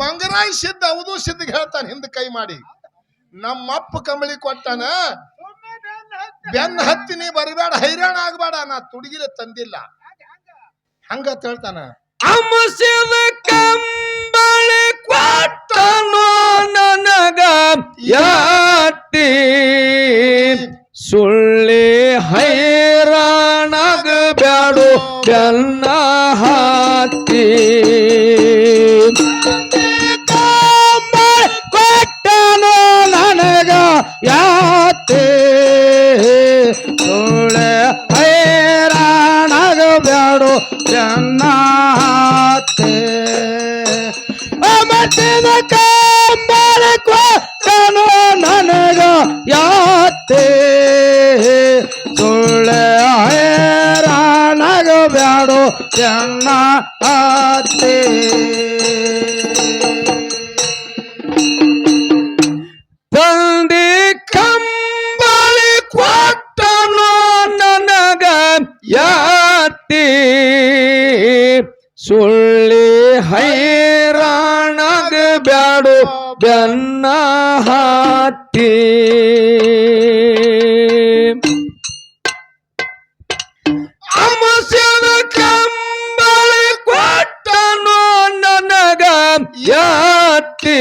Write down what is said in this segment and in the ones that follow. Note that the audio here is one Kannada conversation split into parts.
ಮಂಗರಾಯ್ ಸಿದ್ಧ ಅವನು ಸಿದ್ಧಿಗೆ ಹೇಳ್ತಾನೆ, ಹಿಂದೆ ಕೈ ಮಾಡಿ. ನಮ್ಮಪ್ಪ ಕಂಬಳಿ ಕೊಟ್ಟಾನ ಬೆನ್ನ ಹತ್ತಿ ನೀ ಬರಬೇಡ, ಹೈರಾಣ ಆಗಬೇಡ, ನಾ ತುಡುಗಿಲೆ ತಂದಿಲ್ಲ. ಹಂಗ ಹೇಳ್ತಾನ. ಕಂಬಳಿ ಕೊಟ್ಟನು ನನಗ ಯಾತಿ ಸುಳ್ಳಿ ಕೊಟ್ಟನು ನನಗ ಯಾತೆ? ಸುಳ್ಳೆ ಹೈರಾಣಗ ಬ್ಯಾಡೋ ಬೆನ್ನ ಆತೆ? ತಂದಿ ಕಂಬಳಿ ಕೊಟ್ಟನು ನನಗ ಯಾತಿ? ಸುಳ್ಳಿ ಹೈರಾಣಗ ಬ್ಯಾಡು ಬೆನ್ನ ಹಾಟಿ ಅಮಸ್ಯದ ಕಂಬಳಿ ಕೊಟ್ಟನು ನನಗ ಯಾತಿ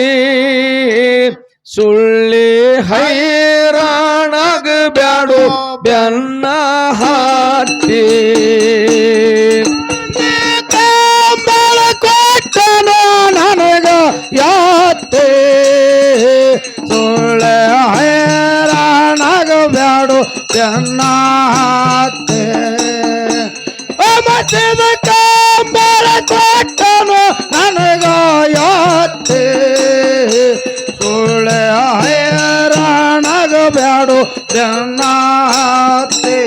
ಸುಳ್ಳಿ ಹೈರಾಣಗ ಬ್ಯಾಡು ಬೆನ್ನ ಹಾಟಿ ಕೊಟ್ಟನು ನನಗ ಯಾತೆ ಹತ್ತಿ ಮತ್ತಿದ ಕಂಬಳ ಕೊಟ್ಟನು ನನಗ ಯಾತೆ ಸುಳ್ಳೆ ಹೈರಾಣಗ ಬ್ಯಾಡು ಬೆನ್ನ ಹತ್ತಿ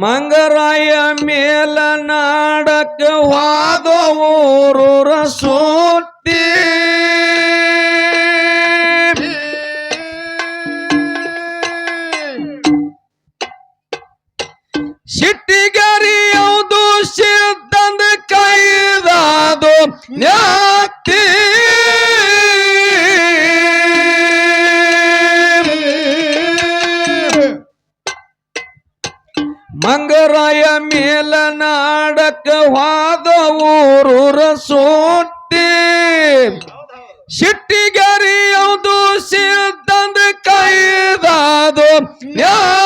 ಮಂಗರಾಯ ಮೇಲ ನಾಡಕ್ಕೆ ವಾದ ಊರೂರ ನ್ಯಾತಿ ಮಂಗರಾಯ ಮೇಲ ನಾಡಕ ವಾದ ಊರು ಸೋಟಿ ಸಿಟ್ಟಿಗರಿ ಯಾವುದು ಕೈದಾದು. ನ್ಯಾತಿ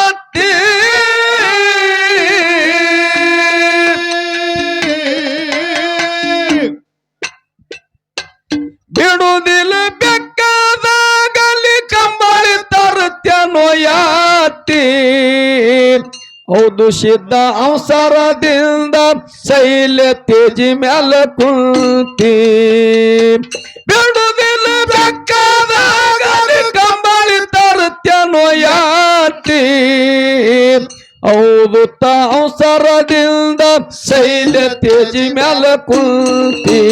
ಯಾತಿ ಹೌದು, ಸಿದ್ಧ ಅವಸರದಿಂದ ಶೈಲ ತೇಜಿ ಮ್ಯಾಲ ಕುಂತಿ. ಬಿಡುದಿಲ್ಲ ಬೆಕ್ಕದಾಗಲಿ ಕಂಬಳಿ ತರುತ್ತನೋ ಯಾತಿ ಹೌದು, ತ ಅವಸರದಿಂದ ಶೈಲ ತೇಜಿ ಮ್ಯಾಲ ಕುಂತಿ.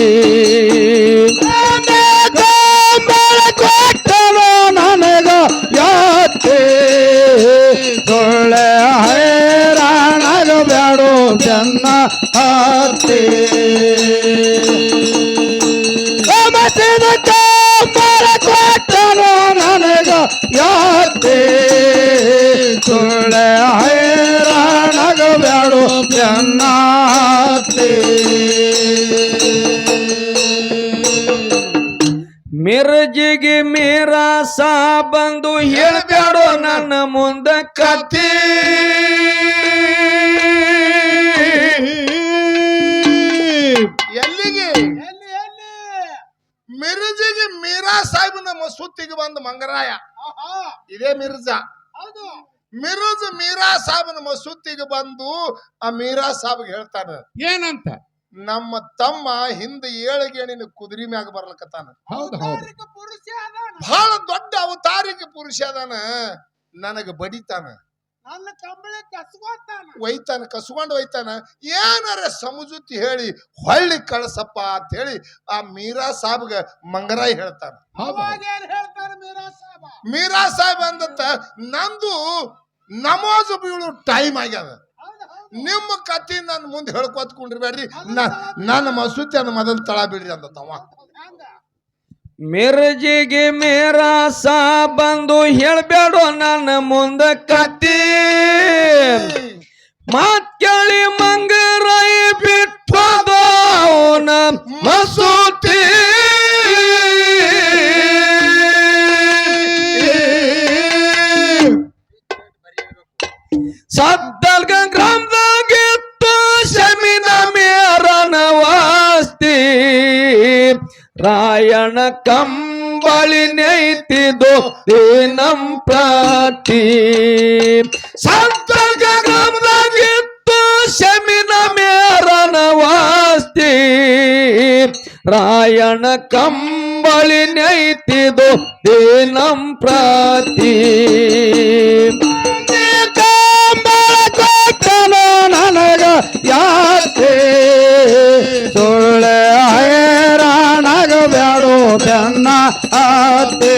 ಜನ್ನ ಆತೆ ಮತ್ತಿದ ಕಂಬಳ ಕೊಟ್ಟನು ನನಗ ಯಾತೆ ಸೊಳ್ಳೆ ಹೈರಾಣಗ ಬ್ಯಾಡು ಜನ್ನಾತೆ ಮಿರ್ಜಿಗೆ ಮೀರಾಸ ಬಂದು ಹೇಳ್ಬ್ಯಾಡೋ ನನ್ನ ಮುಂದ ಕತಿ ಮಿರ್ಜಿಗೆ ಮೀರಾ ಸಾಹೇಬನ ಮಸೂತಿಗೆ ಬಂದ ಮಂಗರಾಯ. ಇದೇ ಮಿರ್ಜಾ. ಮಿರ್ಜ್ ಮೀರಾ ಸಾಹೇಬನ ಮಸೂತಿಗೆ ಬಂದು ಆ ಮೀರಾ ಸಾಹೇಬ್ಗೆ ಹೇಳ್ತಾನ ಏನಂತ? ನಮ್ಮ ತಮ್ಮ ಹಿಂದೆ ಏಳಿಗೆಣಿನ ಕುದುರೆ ಮ್ಯಾಗ ಬರ್ಲಕತ್ತಾನ. ಬಹಳ ದೊಡ್ಡ ಅವತಾರಿಕ ಪುರುಷ ಅದಾನ. ನನಗ ಬಡಿತಾನ. ಕಂಬಳಿ ಕಸ್ಕೊತಾನ. ಒಯ್ತಾನ ಕಸ್ಕೊಂಡು ಒಯ್ತಾನ. ಏನಾರ ಸಮಜುತಿ ಹೇಳಿ ಹೊಳ್ಳಿ ಕಳಸಪ್ಪ ಅಂತ ಹೇಳಿ ಆ ಮೀರಾ ಸಾಬ್ಗ ಮಂಗರಾಯಿ ಹೇಳ್ತಾನ. ಹೌದು ಅವಾಗ ಏನ್ ಹೇಳ್ತಾರ ಮೀರಾ ಸಾಬ? ಮೀರಾ ಸಾಹೇಬ್ ಅಂದತ್ತ ನಂದು ನಮಾಜ್ ಬೀಳು ಟೈಮ್ ಆಗ್ಯದ. ನಿಮ್ಮ ಕತಿ ನನ್ನ ಮುಂದೆ ಹೇಳ್ಕೊತ್ ನನ್ನ ನನ್ನ ಅನ್ನ ಮೊದಲು ತಳ ಬಿಡ್ರಿ ಅಂದ ತವ ಹಂಗ ಮೇರಾ ಸಾ ಬಂದು ಹೇಳ್ಬೇಡೋ ನನ್ನ ಮುಂದ ಕತ್ತಿ. ಮಾತ್ ಕೇಳಿ ಮಂಗರಾಯ ಅವನ ಮಸೂತಿ. ರಾಯಣ ಕಂಬಳಿ ನೈತಿದು ಏನಂ ಪ್ರಾತಿ. ಸಂತರ್ಗ ಗ್ರಾಮದಾಗಿತ್ತು ಶಮಿನ ಮೇರನ ವಾಸ್ತಿ. ರಾಯಣ ಕಂಬಳಿ ನೈತಿದು ಏನಂ ಪ್ರಾತಿ. ನನಗ ಯಾತೆ ಬ್ಯಾಡೋ ತನ್ನ ಆತೆ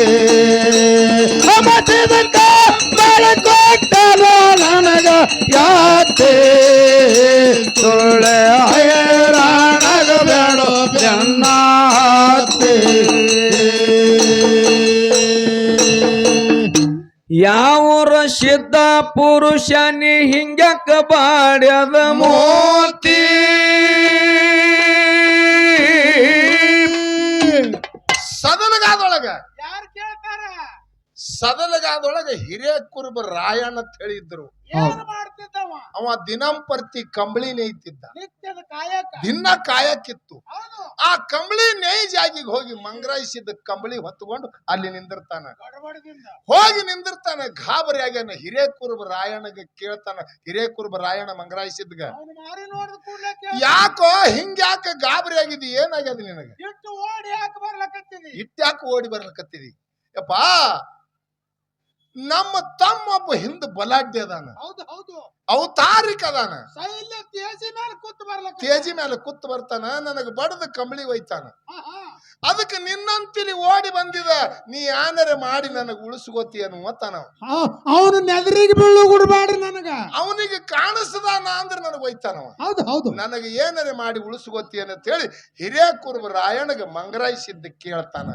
ಮತ್ತಿದ ಕಂಬಳ ಕೊಟ್ಟನು ನನಗ ಯಾತೆ ಸುಳ್ಳೆ ಬ್ಯಾಡೋ ತನ್ನ ಆತೆ ಯಾವರ ಸಿದ್ಧ ಪುರುಷನಿ ಹಿಂಗಕ್ಕ ಬಾಡ್ಯದ ಮೋತಿ? ಸದಲಗಾದೊಳಗ ಹಿರಿಯ ಕುರುಬ ರಾಯಣ್ಣ ಅಂತ ಹೇಳಿದ್ರು. ಏನ್ ಮಾಡ್ತಿದ್ದವ? ಅವ ದಿನಂಪರ್ತಿ ಕಂಬಳಿ ನೇಯ್ತಿದ್ದ. ನಿತ್ಯದ ಕಾಯಕ. ದಿನ ಕಾಯಕ್ಕಿತ್ತು ಹೌದು. ಆ ಕಂಬಳಿ ನೇಯ್ ಜಾಗಿಗೆ ಹೋಗಿ ಮಂಗ್ರಾಯಿಸಿದ ಕಂಬಳಿ ಹೊತ್ಕೊಂಡು ಅಲ್ಲಿ ನಿಂದಿರ್ತಾನ. ಗಡಬಡದಿಂದ. ಹೋಗಿ ನಿಂದಿರ್ತಾನೆ ಗಾಬರಿ ಆಗ್ಯಾನ. ಹಿರೇ ಕುರುಬ ರಾಯಣ್ಣಗೆ ಕೇಳ್ತಾನ ಹಿರೇ ಕುರುಬ ರಾಯಣ್ಣ ಮಂಗ್ರಾಯಿಸಿದ್ಗ. ಅವನು ಮಾರಿ ನೋಡಿದ ಕೂಡ್ಲೆ ಕೇಳ ಯಾಕೋ ಹಿಂಗ್ಯಾಕ ಗಾಬರಿ ಆಗಿದಿ ಏನಾಗ್ಯದ ನಿನಗೆ? ಇಟ್ಟು ಓಡಿ ಯಾಕೆ ಬರ್ಲಕತ್ತಿದಿ? ಇಟ್ಯಾಕ ಓಡಿ ಬರ್ಲಕತ್ತಿದಿ. ಯಪ್ಪಾ ನಮ್ಮ ತಮ್ಮ ಒಬ್ಬ ಹಿಂದ ಬಲಾಢ್ಯ ಅದಾನ. ಹೌದು ಹೌದು. ಅವತಾರಿಕ ಅದಾನ. ತೇಜಿ ಮೇಲೆ ಕುತ್ತ ತೇಜಿ ಮೇಲೆ ಕುತ್ತು ಬರ್ತಾನ ನನಗ ಬಡದ ಕಂಬಳಿ ಒಯ್ತಾನ. ಅದಕ್ಕೆ ನಿನ್ನಂತಿಲಿ ಓಡಿ ಬಂದಿದ ನೀ ಯಾನರೆ ಮಾಡಿ ನನಗ ಉಳಿಸ್ಕೋತಿ ಅನ್ನುವತ್ತಾನ ಅವನು ನೆದರಿಗೆ ಬೀಳು ಕೊಡಬೇಡ್ರಿ ನನಗ. ಅವನಿಗೆ ಕಾಣಿಸದಾನ ಅಂದ್ರೆ ನನಗೆ ಒಯ್ತಾನವ ಹೌದು ಹೌದು. ನನಗೆ ಏನರೆ ಮಾಡಿ ಉಳಿಸ್ಕೋತಿ ಅಂತ ಹೇಳಿ ಹಿರೇ ಕುರುಬ ರಾಯಣಗ ಮಂಗರಾಯಿಸಿದ್ದ ಕೇಳ್ತಾನ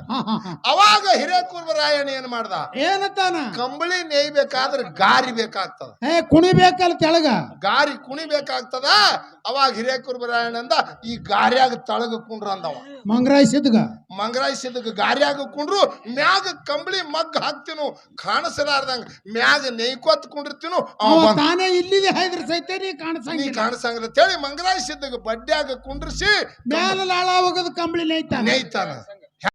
ಅವಾಗ ಹಿರೇ ಕುರುಬ ರಾಯಣ ಏನ್ ಮಾಡ್ದ? ಏನತ್ತಾನ? ಕಂಬಳಿ ನೇಯ್ಬೇಕಾದ್ರೆ ಗಾರಿ ಬೇಕಾಗ್ತದ. ಏ ಕುಣಿಬೇಕಲ್ಲ ತೆಳಗ ಗಾರಿ ಕುಣಿಬೇಕಾಗ್ತದ ಅವಾಗ ಹಿರೇ ಕುರುಬ ರಾಯಣ ಅಂದ ಈ ಗಾರಿಯಾಗ ತಳಗ ಕುಂಡ್ರ ಅಂದವ. ಮಂಗ್ರಾಯಿಸಿದ್ಗ ಸಿದ್ಗ ಗಾರ್ಯಾಗ ಕುಂಡ್ರು ಮ್ಯಾಗ ಕಂಬಳಿ ಮಗ್ಗ ಹಾಕ್ತೀನು ಕಾಣಿಸಲಾರ್ದಂಗ ಮ್ಯಾಗ ನೈಕೋತ್ ಕುಂಡಿರ್ತೀನು ತಾನೇ ಇಲ್ಲಿದೆ ಹೈದ್ರ ಸಹಿತ ನೀ ನೀ ಕಾಣಿಸಂಗಿಲ್ಲ ಅಂತೇಳಿ ಮಂಗರಾಯ್ ಸಿದ್ದಗ ಬಡ್ಡ್ಯಾಗ ಕುಂಡ್ರಿಸಿ ಮ್ಯಾಲ ಲಾಳ ಹೋಗೋದು ಕಂಬಳಿ ನೈತಾನ ನೇಯ್ತಾನ.